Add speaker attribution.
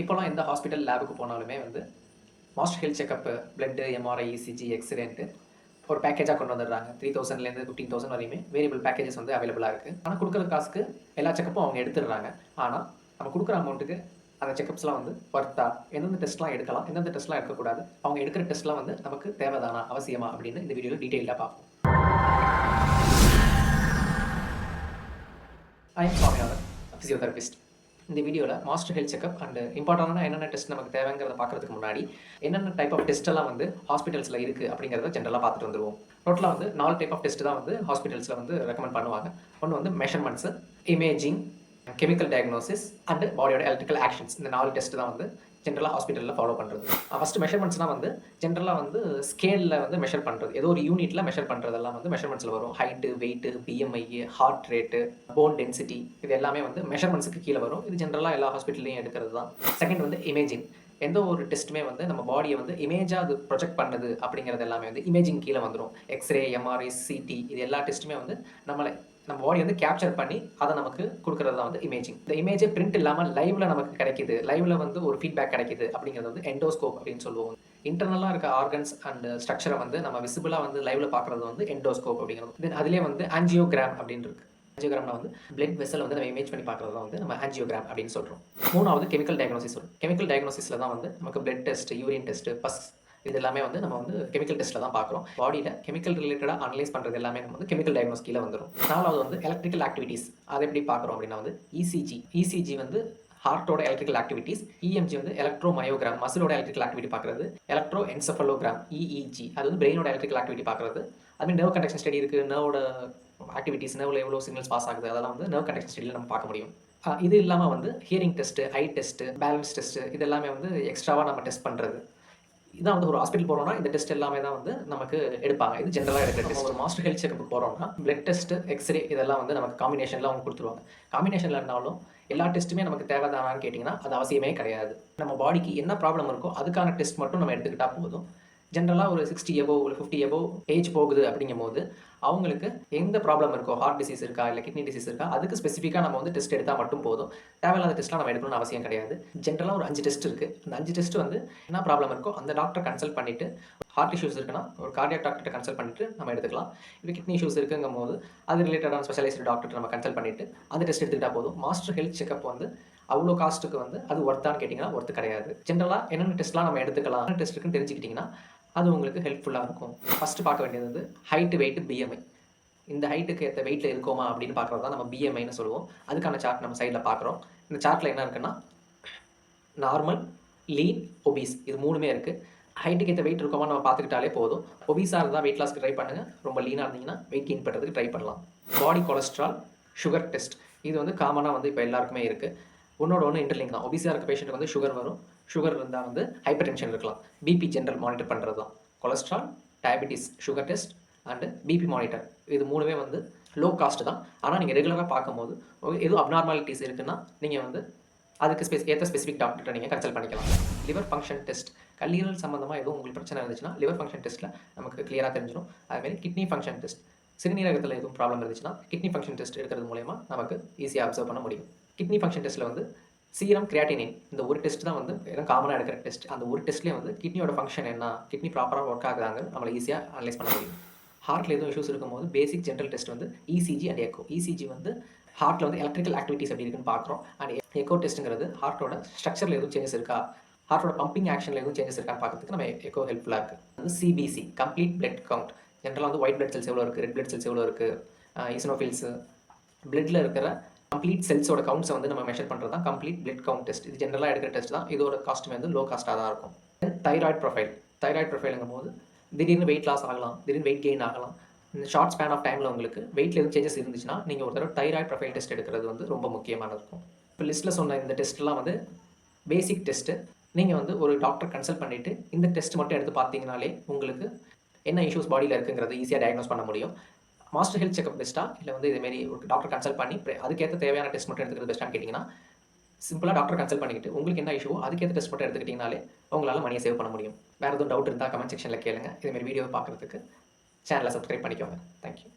Speaker 1: இப்போலாம் எந்த ஹாஸ்பிட்டல் லேபுக்கு போனாலுமே வந்து master health checkup blood MRI ECG X-ray and ஒரு பேக்கேஜாக கொண்டு வந்துடுறாங்க. த்ரீ தௌசண்ட்லேருந்து ஃபிஃப்டீன் தௌசண்ட் வரையுமே வேரியபிள் பேக்கேஜஸ் வந்து அவைலபிளாக இருக்குது ஆனால் கொடுக்குற காசுக்கு எல்லா செக்கப்பும் அவங்க எடுத்துடுறாங்க. ஆனால் நம்ம கொடுக்குற அமௌண்ட்டுக்கு அந்த செக்கப்ஸ்லாம் வந்து ஒர்த்தா எந்தெந்த டெஸ்ட்லாம் எடுக்கலாம் எந்தெந்த டெஸ்ட்லாம் எடுக்கக்கூடாது அவங்க எடுக்கிற டெஸ்ட்லாம் வந்து நமக்கு தேவைதானா அவசியமா அப்படின்னு இந்த வீடியோவில் டீட்டெயிலாக பார்ப்போம். ஐ எம் சுவாமிநாதன் ஃபிசியோதெரபிஸ்ட் இந்த வீடியோவில் மாஸ்டர் ஹெல்த் செக்அப் அண்ட் இம்பார்ட்டண்டான என்னென்ன டெஸ்ட் நமக்கு தேவைங்கிறத பார்க்கறதுக்கு முன்னாடி என்னென்ன டைப் ஆஃப் டெஸ்ட் எல்லாம் வந்து ஹாஸ்பிட்டல்ஸில் இருக்குது அப்படிங்கிறத ஜென்ரலாக பார்த்துட்டு வந்துருவோம். டோட்டலாக வந்து நாலு டைப் ஆஃப் டெஸ்ட் தான் வந்து ஹாஸ்பிட்டல்ஸில் வந்து ரெக்கமெண்ட் பண்ணுவாங்க. ஒன்று வந்து measurements imaging chemical diagnosis and பாடியோட எலக்ட்ரிக்கல் ஆக்ஷன்ஸ் இந்த நாலு டெஸ்ட் தான் வந்து ஜென்ரலாக ஹாஸ்பிட்டலில் ஃபாலோ பண்ணுறது ஃபஸ்ட்டு மெஷர்மெண்ட்ஸ்னால் வந்து ஜென்ரலாக வந்து ஸ்கேலில் வந்து மெஷர் பண்ணுறது ஏதோ ஒரு யூனிட்டில் மெஷர் பண்ணுறதெல்லாம் வந்து மெஷர்மெண்ட்ஸில் வரும். Height weight BMI heart rate bone density இது எல்லாமே வந்து மெஷர்மெண்ட்ஸுக்கு கீழே வரும். இது ஜென்ரலாக எல்லா ஹாஸ்பிட்டல்லையும் எடுக்கிறது தான். செகண்ட் வந்து இமேஜிங் எந்த ஒரு டெஸ்ட்டுமே வந்து நம்ம பாடியை வந்து இமேஜாக அது ப்ரொஜெக்ட் பண்ணுது அப்படிங்கிறது எல்லாமே வந்து இமேஜிங் கீழே வந்துடும் எக்ஸ்ரே எம்ஆர்ஐ சிடி இது எல்லா டெஸ்ட்டுமே வந்து நம்மளை நம்ம பாடி வந்து கேப்சர் பண்ணி அதை நமக்கு கொடுக்கறது தான் வந்து இமேஜிங் இந்த இமேஜே பிரிண்ட் இல்லாமல் லைவ்ல நமக்கு கிடைக்குது. லைவ்ல வந்து ஒரு ஃபீட்பேக் கிடைக்குது அப்படிங்கிறது வந்து எண்டோஸ்கோப் அப்படின்னு சொல்லுவோம் இன்டர்னலாக இருக்க ஆர்கன்ஸ் அண்ட் ஸ்ட்ரக்சரை வந்து நம்ம விசிபிளாக வந்து லைவ்ல பார்க்குறது வந்து எண்டோஸ்கோப் அப்படிங்கிறது. தென் அதிலே வந்து ஆன்ஜியோகிராம் அப்படின்னு இருக்கு. ஆஞ்சியோகிராமில் வந்து பிளட் வெசல் வந்து நம்ம இமேஜ் பண்ணி பார்க்குறது தான் வந்து நம்ம ஆஞ்சியோகிராம் அப்படின்னு சொல்கிறோம் மூணாவது கெமிக்கல் டயக்னோசிஸ் வரும். கெமிக்கல் டயக்னோசிஸில் தான் வந்து நமக்கு blood test urine test plus இது எல்லாமே வந்து நம்ம வந்து கெமிக்கல் டெஸ்ட்டில் தான் பார்க்குறோம். பாடியில் கெமிக்கல் ரிலேட்டடாக அனலைஸ் பண்ணுறது எல்லாமே நம்ம வந்து கெமிக்கல் டயக்னோஸ் கீழே வந்துடும் நாலாவது வந்து எலக்ட்ரிக்கல் ஆக்டிவிட்டீஸ் அதை எப்படி பார்க்குறோம் அப்படின்னா வந்து இசிஜி இசிஜி வந்து ஹார்ட்டோட எலக்ட்ரிக்கல் ஆக்டிவிட்டீஸ் இஎம்ஜி வந்து எலக்ட்ரோ மயோகிராம் மசிலோட எலக்ட்ரிக்கல் ஆக்டிவிட்டி பார்க்குறது. எலக்ட்ரோ என்செஃபலோகிராம் இஇஜி அது வந்து பிரெயினோட எலக்ட்ரிக்கல் ஆக்டிவிட்டி பார்க்குறது. அதுமாதிரி நர்வ் கண்டக்ஷன் ஸ்டடி இருக்குது நர்வோட ஆக்டிவிட்டீஸ் நர்வில் எவ்வளோ சிக்னல்ஸ் பாஸ் ஆகுது அதெல்லாம் வந்து நர்வ் கண்டக்ஷன் ஸ்டடியில் நம்ம பார்க்க முடியும். இது இல்லாமல் வந்து hearing test eye test balance test இது எல்லாமே வந்து எக்ஸ்ட்ராவாக நம்ம டெஸ்ட் பண்ணுறது இதான் வந்து ஒரு ஹாஸ்பிட்டல் போகிறோம்னா இந்த டெஸ்ட் எல்லாமே தான் வந்து நமக்கு எடுப்பாங்க. இது ஜென்ரலாக எடுக்கிற டெஸ்ட் ஒரு மாஸ்டர் ஹெல்த் செக்அப் போகிறோம்னா பிளட் டெஸ்ட் எக்ஸ்ரே இதெல்லாம் வந்து நமக்கு காம்பினேஷனில் அவங்க கொடுத்துருவாங்க. காம்பினேஷனில் இருந்தாலும் எல்லா டெஸ்ட்டுமே நமக்கு தேவைதானான்னு கேட்டிங்கன்னா அது அவசியமே கிடையாது. நம்ம பாடிக்கு என்ன ப்ராப்ளம் இருக்கோ அதுக்கான டெஸ்ட் மட்டும் நம்ம எடுத்துக்கிட்டால் போதும். ஜென்ரலாக ஒரு சிக்ஸ்டி எபோ ஒரு ஃபிஃப்டி எபோ ஏஜ் போகுது அப்படிங்கும் போது அவங்களுக்கு எந்த ப்ராப்ளம் இருக்கோ ஹார்ட் டிசீஸ் இருக்கா இல்லை கிட்னி டிசீஸ் இருக்கா அதுக்கு ஸ்பெசிஃபிக்காக நம்ம வந்து டெஸ்ட் எடுத்தால் மட்டும் போதும். தேவையில்லாத டெஸ்ட்லாம் நம்ம எடுக்கணும்னு அவசியம் கிடையாது. ஜென்ரலாக ஒரு அஞ்சு டெஸ்ட் இருக்குது அந்த அஞ்சு டெஸ்ட் வந்து என்ன ப்ராப்ளம் இருக்கோ அந்த டாக்டர் கன்சல்ட் பண்ணிவிட்டு ஹார்ட் இஷ்யூஸ் இருக்குன்னா ஒரு கார்டியாக் டாக்டர்கிட்ட கன்சல்ட் பண்ணிட்டு நம்ம எடுத்துக்கலாம். இப்போ கிட்னி இஷ்யூஸ் இருக்குங்கும் போது அது ரிலேட்டடான ஸ்பெஷலைஸ்டு டாக்டர் நம்ம கன்சல்ட் பண்ணிவிட்டு அந்த டெஸ்ட் எடுத்துக்கிட்டால் போதும். மாஸ்டர் ஹெல்த் செக்அப் வந்து அவ்வளோ காஸ்ட்டுக்கு வந்து அது ஒர்த்தான்னு கேட்டிங்கன்னா ஒர்த்து கிடையாது. ஜென்ரலாக என்னென்ன டெஸ்ட்லாம் நம்ம எடுத்துக்கலாம் டெஸ்ட் இருக்குன்னு தெரிஞ்சுக்கிட்டிங்கன்னா அது உங்களுக்கு ஹெல்ப்ஃபுல்லாக இருக்கும். ஃபஸ்ட்டு பார்க்க வேண்டியது வந்து ஹைட்டு வெயிட்டு பிஎம்ஐ இந்த ஹைட்டுக்கு ஏற்ற வெயிட்டில் இருக்கோமா அப்படின்னு பார்க்குறது தான் நம்ம பிஎம்ஐன்னு சொல்லுவோம். அதுக்கான சார்ட் நம்ம சைடில் பார்க்குறோம். இந்த சார்ட்டில் என்ன இருக்குன்னா நார்மல் லீன் ஒபீஸ் இது மூணுமே இருக்குது ஹைட்டுக்கு ஏற்ற வெயிட் இருக்கோமா நம்ம பார்த்துக்கிட்டாலே போதும். ஒபீஸாக இருந்தால் வெயிட் லாஸ்க்கு ட்ரை பண்ணுங்கள் ரொம்ப லீனாக இருந்தீங்கன்னா வெயிட் கெயின் பண்ணுறதுக்கு ட்ரை பண்ணலாம். பாடி கொலஸ்ட்ரால் சுகர் டெஸ்ட் இது வந்து காமனாக வந்து இப்போ எல்லாருக்குமே இருக்குது ஒன்றோட ஒன்று இன்டர்லிங்க் தான். ஒபிஸாக இருக்க பேஷண்ட்டுக்கு வந்து சுகர் வரும். சுகர் இருந்தால் வந்து ஹைப்பர் டென்ஷன் இருக்கலாம். பிபி ஜென்ரல் மானிட்டர் பண்ணுறது தான் cholesterol diabetes sugar test and BP monitor இது மூணுமே வந்து லோ காஸ்ட் தான். ஆனால் நீங்கள் ரெகுலராக பார்க்கும்போது எதுவும் அப்நார்மாலிட்டிஸ் இருக்குன்னா நீங்கள் வந்து அதுக்கு ஸ்பெஸ் ஏற்ற ஸ்பெசிஃபிக் டாக்டர்கிட்ட நீங்கள் கன்சல்ட் பண்ணிக்கலாம். லிவர் ஃபங்க்ஷன் டெஸ்ட் கல்லீரல் சம்மந்தமாக எதுவும் உங்களுக்கு பிரச்சனை இருந்துச்சுன்னா லிவர் ஃபங்க்ஷன் டெஸ்ட்டில் நமக்கு கிளியராக தெரிஞ்சிடும் அதுமாரி கிட்னி ஃபங்க்ஷன் டெஸ்ட் சிறுநீரகத்தில் எதுவும் ப்ராப்ளம் இருந்துச்சுன்னா கிட்னி ஃபங்க்ஷன் டெஸ்ட் எடுக்கிறது மூலயமா நமக்கு ஈஸியாக அப்சர்வ் பண்ண முடியும். கிட்னி ஃபங்க்ஷன் டெஸ்ட்டில் வந்து சீரம் கிரியாட்டினின் இந்த ஒரு டெஸ்ட் தான் வந்து எல்லாம் காமனாக எடுக்கிற டெஸ்ட் அந்த ஒரு டெஸ்ட்லேயே வந்து கிட்னியோட ஃபங்க்ஷன் என்ன கிட்னி ப்ராப்பராக ஒர்க் ஆகுதாங்க நம்மளை ஈஸியாக அனலைஸ் பண்ண முடியும். ஹார்ட்டில் எதுவும் இஷ்யூஸ் இருக்கும்போது பேசிக் ஜென்ரல் டெஸ்ட் வந்து இசிஜி அண்ட் எக்கோ இசிஜி வந்து ஹார்ட்டில் வந்து எலக்ட்ரிக்கல் ஆக்டிவிட்டிஸ் எப்படி இருக்குன்னு பார்க்குறோம். அண்ட் எக்கோ e-, டெஸ்ட்டுங்கிறது ஹார்ட்டோட ஸ்ட்ரக்சரில் எதுவும் சேஞ்சஸ் இருக்கா? ஹார்ட்டோட பம்பிங் ஆக்ஷனில் எதுவும் சேஞ்சஸ் இருக்கான்னு பார்க்கறதுக்கு நம்ம எக்கோ ஹெல்ப்ஃபுல்லாக இருக்குது அது சிபிசி கம்ப்ளீட் பிளட் கவுண்ட் ஜென்ரலாக வந்து ஒயிட் பிளட் செல்ஸ் எவ்வளோ இருக்குது ரெட் பிளட் செல்ஸ் எவ்வளோ இருக்குது இசனோஃபில்ஸு பிளட்டில் இருக்கிற கம்ப்ளீட் செல்ஸோட கவுண்ட்ஸை வந்து நம்ம மெஷர் பண்ணுறது தான் கம்ப்ளீட் பிளட் கவுண்ட் டெஸ்ட் இது ஜென்ரலாக எடுக்கிற டெஸ்ட் தான். இதோட காஸ்ட்டுமே வந்து லோ காஸ்ட்டாக தான் இருக்கும். தைராய்டு ப்ரொஃபைல் தைராய்டு ப்ரொஃபைலுங்கும் போது திடீர்னு வெயிட் லாஸ் ஆகலாம். திடீர்னு வெயிட் கெயின் ஆகலாம். இந்த ஷார்ட் ஸ்பேன் ஆஃப் டைமில் உங்களுக்கு வெயிட்டில் எதுவும் சேஞ்சஸ் இருந்துச்சுன்னா நீங்கள் ஒரு தடவை தைராய்டு ப்ரொஃபைல் டெஸ்ட் எடுக்கிறது வந்து ரொம்ப முக்கியமானது இருக்கும். இப்போ லிஸ்ட்டில் சொன்ன இந்த டெஸ்ட்லாம் வந்து பேசிக் டெஸ்ட்டு நீங்கள் வந்து ஒரு டாக்டர் கன்சல்ட் பண்ணிவிட்டு இந்த டெஸ்ட் மட்டும் எடுத்து பார்த்தீங்கனாலே உங்களுக்கு என்ன இஷ்யூஸ் பாடியில் இருக்குங்கிறத ஈஸியாக டயக்னோஸ் பண்ண முடியும். மாஸ்டர் ஹெல்த் செக்அப் பெஸ்ட்டாக இல்லை வந்து இதேமாரி ஒரு டாக்டர் கன்சல்ட் பண்ணி அதுக்கேற்ற தேவையான டெஸ்ட் மட்டும் எடுத்துக்கிறது பெஸ்ட்டான்னு கேட்டிங்கன்னா சிம்பிளாக டாக்டர் கன்சல்ட் பண்ணிக்கிட்டு உங்களுக்கு என்ன இஷ்யூ அதுக்கேற்ற டெஸ்ட் மட்டும் எடுத்துக்கிட்டிங்கனாலே உங்களால் மணியை சேவ் பண்ண முடியும். வேறு எதுவும் டவுட் இருந்தால் கமெண்ட் செக்ஷனில் கேளுங்க. இதேமாரி வீடியோ பார்க்குறதுக்கு சேனலை சப்ஸ்கிரைப் பண்ணிக்கோங்க. தேங்க்யூ